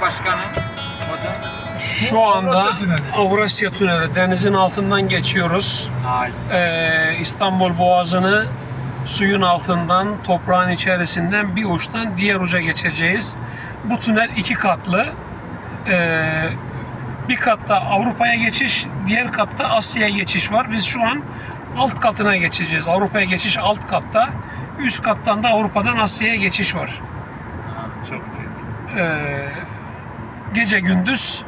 başkanım. O da. Şu anda Avrasya Tüneli. Denizin altından geçiyoruz. Nice. Ee, İstanbul Boğazı'nı suyun altından, toprağın içerisinden bir uçtan diğer uca geçeceğiz. Bu tünel iki katlı. Ee, bir katta Avrupa'ya geçiş, diğer katta Asya'ya geçiş var. Biz şu an alt katına geçeceğiz. Avrupa'ya geçiş alt katta. Üst kattan da Avrupa'dan Asya'ya geçiş var. Ha, çok iyi. Ee, gece gündüz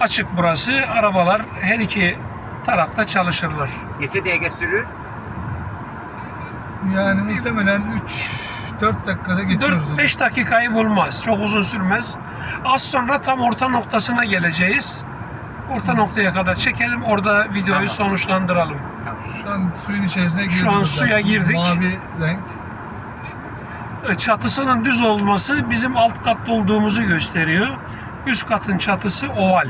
açık burası. Arabalar her iki tarafta çalışırlar. Gece diye sürür. Yani muhtemelen 3-4 dakikada geçiyoruz. 4-5 dakikayı bulmaz. Çok uzun sürmez. Az sonra tam orta noktasına geleceğiz. Orta noktaya kadar çekelim. Orada videoyu Tamam. sonuçlandıralım. Tamam. Şu an suyun içerisine girdik. Şu an suya girdik. Mavi renk. Çatısının düz olması bizim alt katta olduğumuzu gösteriyor. Üst katın çatısı oval.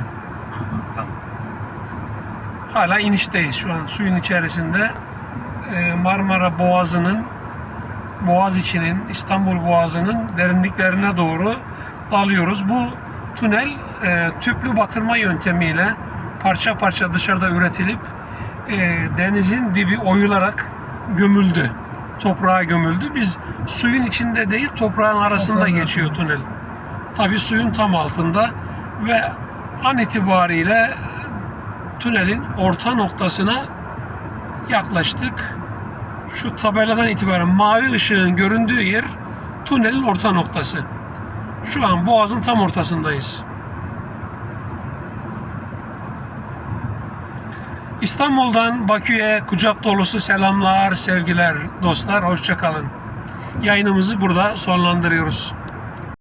Hala inişteyiz şu an suyun içerisinde. e, Marmara Boğazı'nın Boğaz içinin İstanbul Boğazı'nın derinliklerine doğru dalıyoruz. Bu tünel e, tüplü batırma yöntemiyle parça parça dışarıda üretilip e, denizin dibi oyularak gömüldü. Toprağa gömüldü. Biz suyun içinde değil toprağın arasında Toprağın geçiyor tünel. Tabii suyun tam altında ve an itibariyle tünelin orta noktasına yaklaştık. Şu tabeladan itibaren mavi ışığın göründüğü yer tünelin orta noktası. Şu an Boğaz'ın tam ortasındayız. İstanbul'dan Bakü'ye kucak dolusu selamlar, sevgiler dostlar. Hoşçakalın. Yayınımızı burada sonlandırıyoruz.